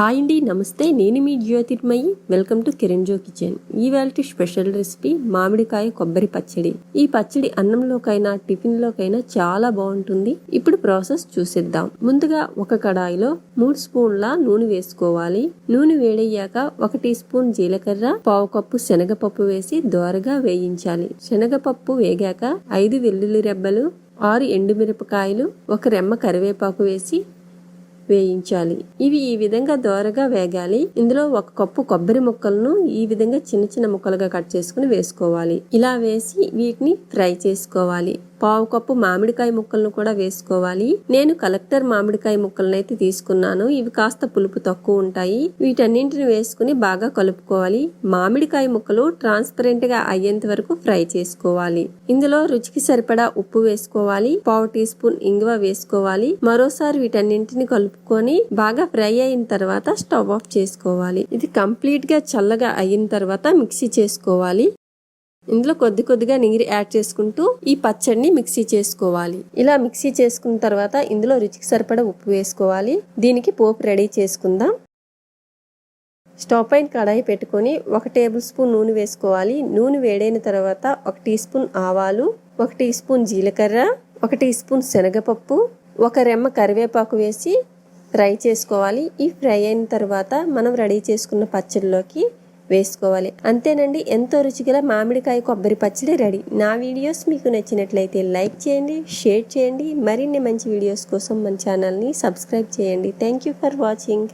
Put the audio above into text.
Hi అండి నమస్తే. నేను మీ Jyothirmayi. Welcome to Kiranjo kitchen ఇవాళ స్పెషల్ రెసిపీ మామిడికాయ కొబ్బరి పచ్చడి. ఈ పచ్చడి అన్నంలోకైనా టిఫిన్ లోకైనా చాలా బాగుంటుంది. ఇప్పుడు ప్రాసెస్ చూసేద్దాం. ముందుగా ఒక కడాయిలో మూడు స్పూన్ల నూనె వేసుకోవాలి. నూనె వేడయ్యాక ఒక టీ స్పూన్ జీలకర్ర పావు కప్పు శనగపప్పు వేసి దోరగా వేయించాలి. శనగపప్పు వేగాక ఐదు వెల్లుల్లి రెబ్బలు ఆరు ఎండుమిరపకాయలు ఒక రెమ్మ కరివేపాకు వేసి వేయించాలి ఇవి ఈ విధంగా దోరగా వేగాలి. ఇందులో ఒక కప్పు కొబ్బరి ముక్కలను ఈ విధంగా చిన్న చిన్న ముక్కలుగా కట్ చేసుకుని వేసుకోవాలి. ఇలా వేసి వీటిని ఫ్రై చేసుకోవాలి. పావు కప్పు మామిడికాయ ముక్కలను కూడా వేసుకోవాలి. నేను కలెక్టర్ మామిడికాయ ముక్కలను అయితే తీసుకున్నాను. ఇవి కాస్త పులుపు తక్కువ ఉంటాయి. వీటన్నింటిని వేసుకుని బాగా కలుపుకోవాలి. మామిడికాయ ముక్కలు ట్రాన్స్పరెంట్గా అయ్యేంత వరకు ఫ్రై చేసుకోవాలి. ఇందులో రుచికి సరిపడా ఉప్పు వేసుకోవాలి. పావు టీ స్పూన్ ఇంగువ వేసుకోవాలి. మరోసారి వీటన్నింటిని కలుపు కలుపుకొని బాగా ఫ్రై అయిన తర్వాత స్టవ్ ఆఫ్ చేసుకోవాలి. ఇది కంప్లీట్గా చల్లగా అయిన తర్వాత మిక్సీ చేసుకోవాలి. ఇందులో కొద్ది కొద్దిగా నీరు యాడ్ చేసుకుంటూ ఈ పచ్చడిని మిక్సీ చేసుకోవాలి. ఇలా మిక్సీ చేసుకున్న తర్వాత ఇందులో రుచికి సరిపడ ఉప్పు వేసుకోవాలి. దీనికి పోపు రెడీ చేసుకుందాం. స్టవ్ పైన కడాయి పెట్టుకొని ఒక టేబుల్ స్పూన్ నూనె వేసుకోవాలి. నూనె వేడైన తర్వాత ఒక టీ స్పూన్ ఆవాలు ఒక టీ స్పూన్ జీలకర్ర ఒక టీ స్పూన్ శనగపప్పు ఒక రెమ్మ కరివేపాకు వేసి ఫ్రై చేసుకోవాలి. ఈ ఫ్రై అయిన తర్వాత మనం రెడీ చేసుకున్న పచ్చడిలోకి వేసుకోవాలి. అంతేనండి ఎంతో రుచిగల మామిడికాయ కొబ్బరి పచ్చడి రెడీ. నా వీడియోస్ మీకు నచ్చినట్లయితే లైక్ చేయండి షేర్ చేయండి. మరిన్ని మంచి వీడియోస్ కోసం మన ఛానల్ని సబ్స్క్రైబ్ చేయండి. Thank you for watching.